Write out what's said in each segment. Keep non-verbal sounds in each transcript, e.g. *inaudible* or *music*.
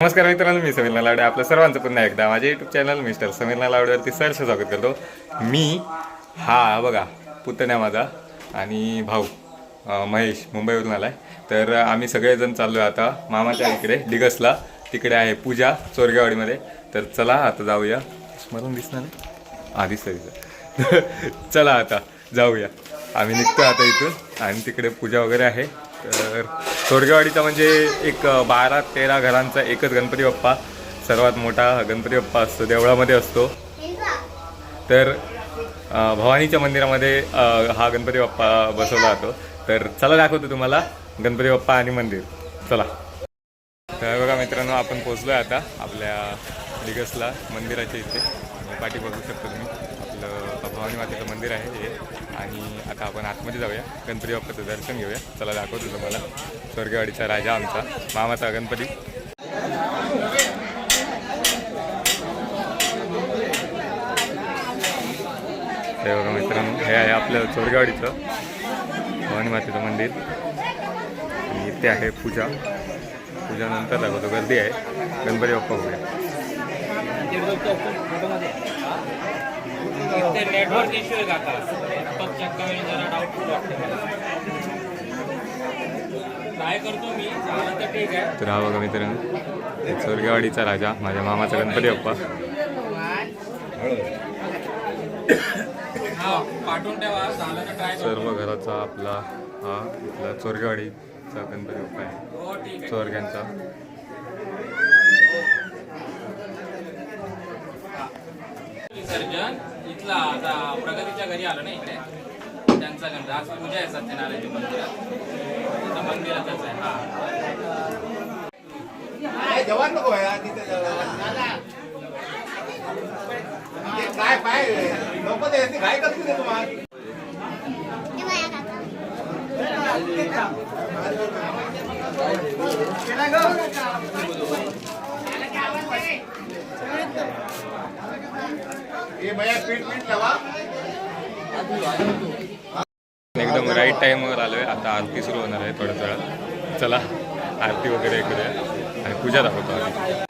नमस्कार मित्रांनो मी समीर लावडे आपलं सर्वांचं पुन्हा एकदा माझ्या युट्यूब चॅनल मिस्टर समीर लावडेवरती सहर्ष स्वागत करतो. मी हा बघा पुतण्या माझा आणि भाऊ महेश मुंबईवरून आला आहे तर आम्ही सगळेजण चाललो आहे आता मामाच्या इकडे डिगसला. तिकडे आहे पूजा चोरगेवाडीमध्ये तर चला आता जाऊया. स्मरण दिसणार नाही? हा दिसतं दिसतं *laughs* चला आता जाऊया. आम्ही निघतो आता इथून आणि तिकडे पूजा वगैरे आहे. तर चोरगेवाडीचा म्हणजे एक बारा तेरा घरांचा एकच गणपती बाप्पा. सर्वात मोठा गणपती बाप्पा असतो देवळामध्ये असतो. तर भवानीच्या मंदिरामध्ये हा गणपती बाप्पा बसवला जातो. तर चला दाखवतो तुम्हाला गणपती बाप्पा आणि मंदिर. चला. तर बघा मित्रांनो आपण पोचलोय आता आपल्या डिगसला मंदिराच्या इथे. पाठी बघू शकतो तुम्ही. आपलं भवानी मातेचं मंदिर आहे हे. आणि आता आपण आतमध्ये जाऊया. गणपती बाप्पाचं दर्शन घेऊया. चला दाखवतो तुम्हाला. स्वर्गवाडीचा राजा आमचा. मामाचा गणपती. हे बघा मित्रांनो हे आहे आपलं स्वर्गवाडीचं भवानी मातेचं मंदिर. आणि इथे आहे पूजा. पूजानंतर दाखवतो. गर्दी आहे. गणपती बाप्पा बघूया ते नेटवर्क इश्यू आहे काका जरा डाऊटफुल वाटतं ट्राय करतो मी झालं तर ठीक आहे. तर हा बघा मित्रांनो चोरगेवाडीचा राजा माझ्या मामाचा गणपती बाप्पा. हा पाठवून ठेवा झालं तर ट्राय करतो. सर्व घराचा आपला हा इथला चोरगेवाडीचा गणपती बाप्पा आहे. हो. विसर्जन? इथला आता प्रगतीच्या घरी आलो ना इकडे. त्यांचा गणपती. आज पूजा आहे सत्यनारायण मंदिरात. मंदिरातच आहे. हा. जवान नको म्हणजे काय पाय नको काय करतील तुम्हाला? हे भैया एकदम राईट टाईमवर आलो आहे आता आरती सुरू होणार आहे थोड्या वेळात. चला आरती वगैरे करूया. आणि पूजा दाखवतो आम्ही.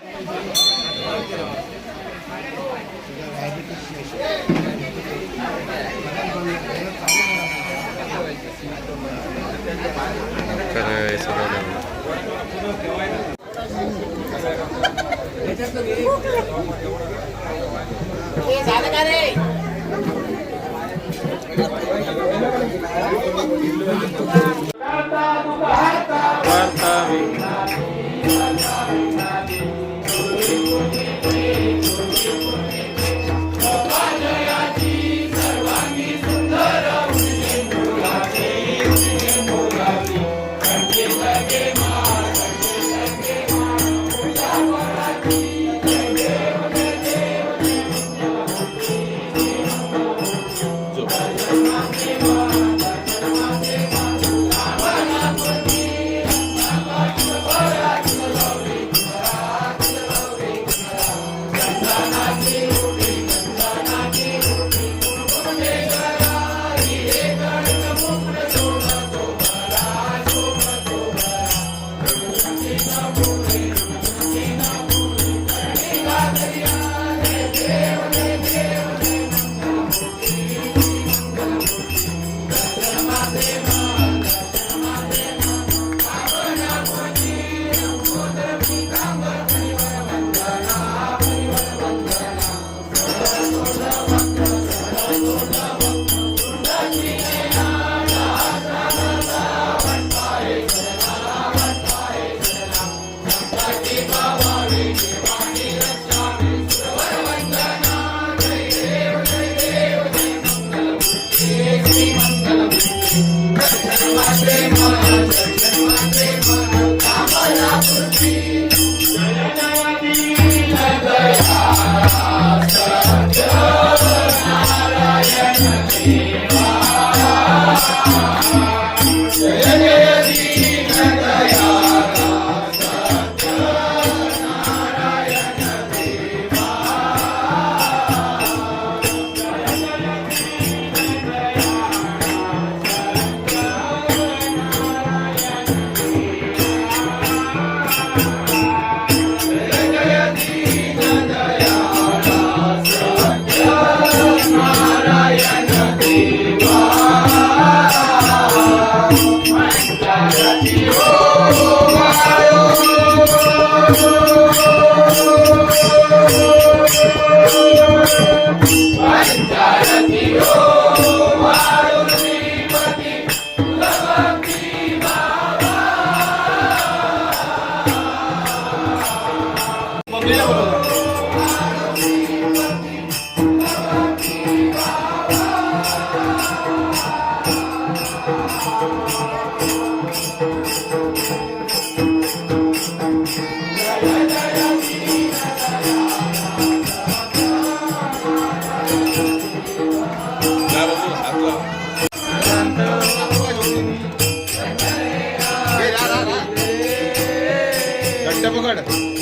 ಮಾಡು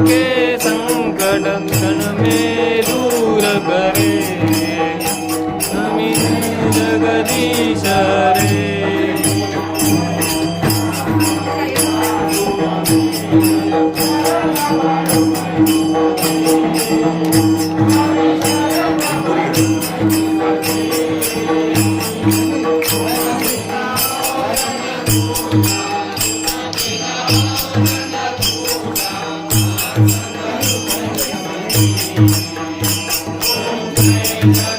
के संकट क्षण में दूर करे। नमिन जगदीश रे। Thank you.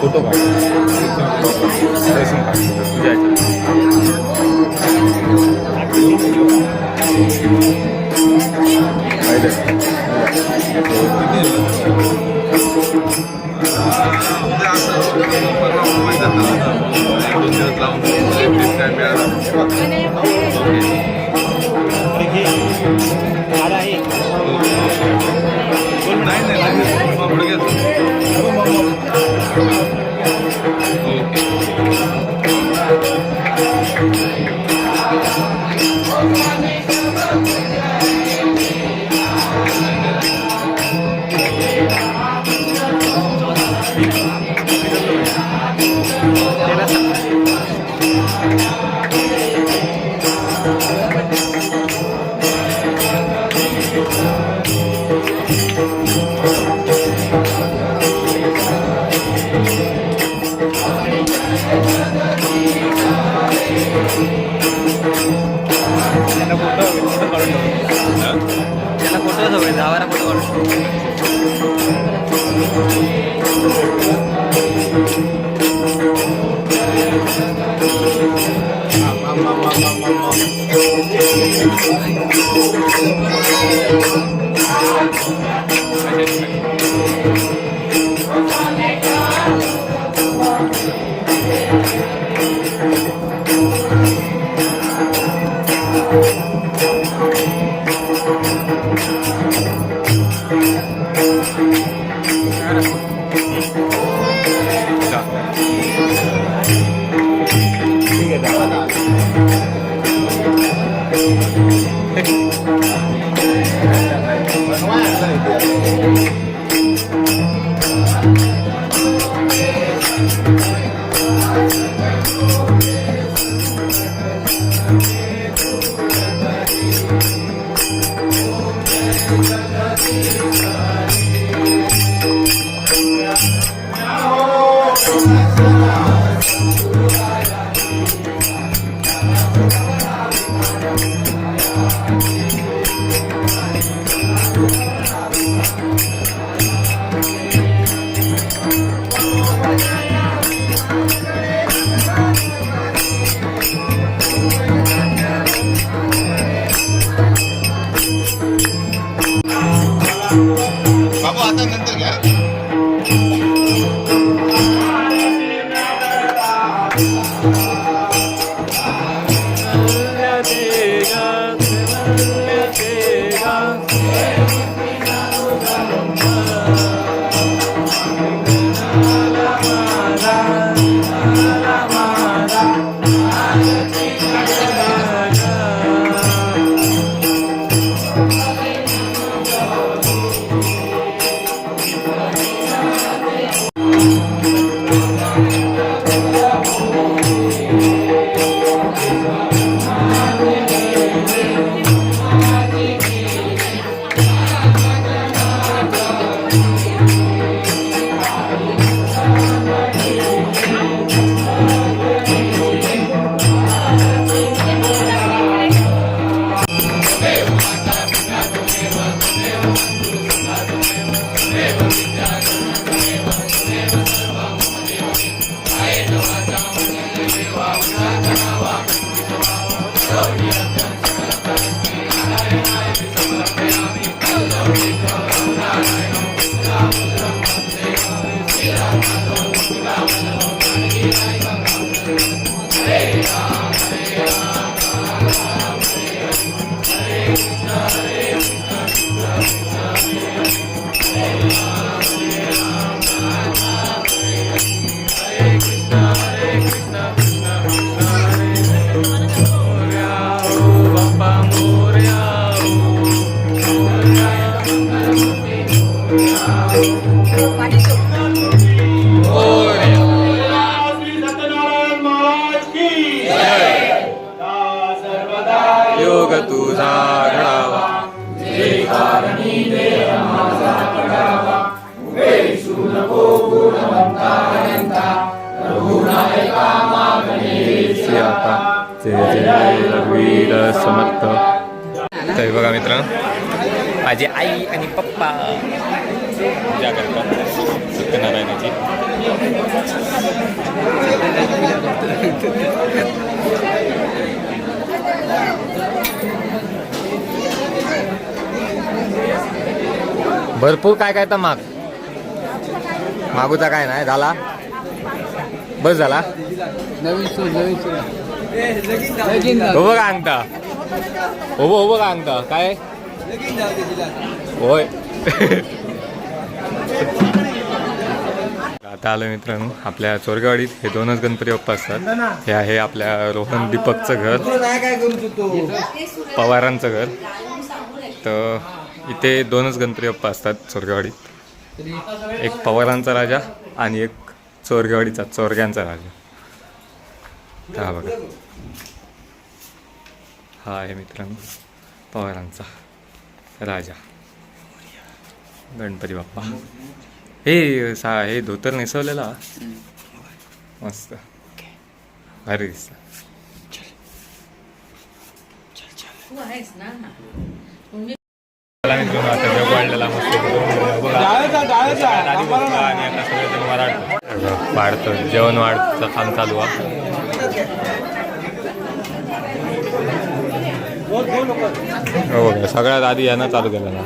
ことがあります。やった! Thank you. Thank you. योग तुझा घडावा आता जय जय रघुवीर समर्थ. तर बघा मित्रांनो माझी आई आणि पप्पा. पूजा करतात सत्यनारायणाची. भरपूर काय काय तर माग. मागूचा काय नाही झाला. बस झाला. हो बघा अंगता हो हो बघा अंगता काय? होय. *laughs* आता आलं मित्रांनो आपल्या चोरगावाडीत. हे दोनच गणपती बाप्पा असतात. हे आहे आपल्या रोहन दीपकचं घर. पवारांचं घर. तर इथे दोनच गणपती बाप्पा असतात चोरगेवाडीत. एक पवारांचा राजा आणि एक चोरगेवाडीचा चोरग्यांचा राजा. हा बघा. हा आहे मित्रांनो पवारांचा राजा. गणपती बाप्पा. हे सा हे धोतर नेसवलेला? मस्त. भारी दिसतं. मला मित्रांनो आता जग वाढलेला मस्त बघा. आणि आता सगळेजण वराड वाढतं जेवण वाढचं काम चालू आहे हो बघा सगळ्यात आधी यानं चालू केलं ना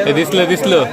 हे दिसलं दिसलं